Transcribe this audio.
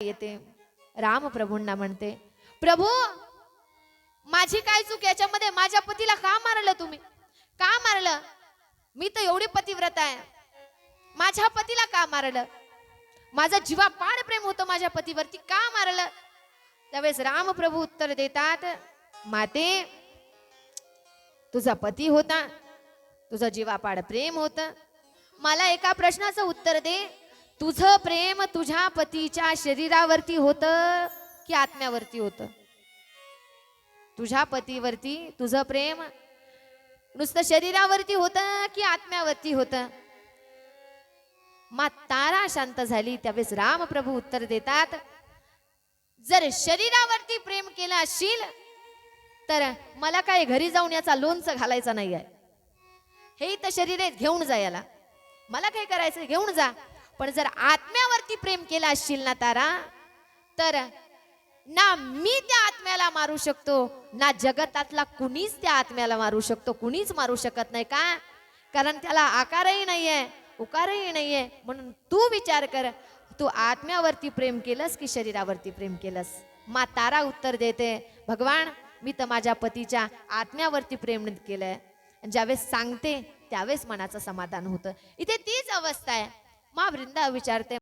येते. राम प्रभूंना म्हणते प्रभू माझी काय चूक याच्यामध्ये माझ्या पतीला का मारलं तुम्ही? का मारलं? मी तर एवढी पतिव्रत आहे. माझ्या पतीला का मारलं? माझं जीवा पाड प्रेम होतं माझ्या पतीवरती. का मारलं? त्यावेळेस रामप्रभू उत्तर देतात माते तुझा पती होता. तुझं जीवापाड प्रेम होत. मला एका प्रश्नाचं उत्तर दे. तुझं प्रेम तुझ्या पतीच्या शरीरावरती होत की आत्म्यावरती होत? तुझ्या पतीवरती तुझं प्रेम नुसतं शरीरावरती होत की आत्म्यावरती होत? मा तारा शांत झाली त्यावेळेस रामप्रभू उत्तर देतात जर शरीरावरती प्रेम केलं असशील तर मला काय घरी जाऊन याचा लोणचं घालायचा नाही आहे हे तर शरीर आहे घेऊन जा याला. मला काय करायचं घेऊन जा. पण जर आत्म्यावरती प्रेम केलं असशील ना तारा तर ना मी त्या आत्म्याला मारू शकतो ना जगतातला कुणीच त्या आत्म्याला मारू शकतो कुणीच मारू शकत नाही का? कारण त्याला आकारही नाहीये उकारही नाहीये. म्हणून तू विचार कर तू आत्म्यावरती प्रेम केलंस की शरीरावरती प्रेम केलंस? मा तारा उत्तर देते भगवान मी तर माझ्या पतीच्या आत्म्यावरती प्रेम केलंय. ज्यावेळेस सांगते त्यावेळेस मनाचं समाधान होतं. इथे तीच अवस्था आहे. માં વૃંદાવ વિચારતે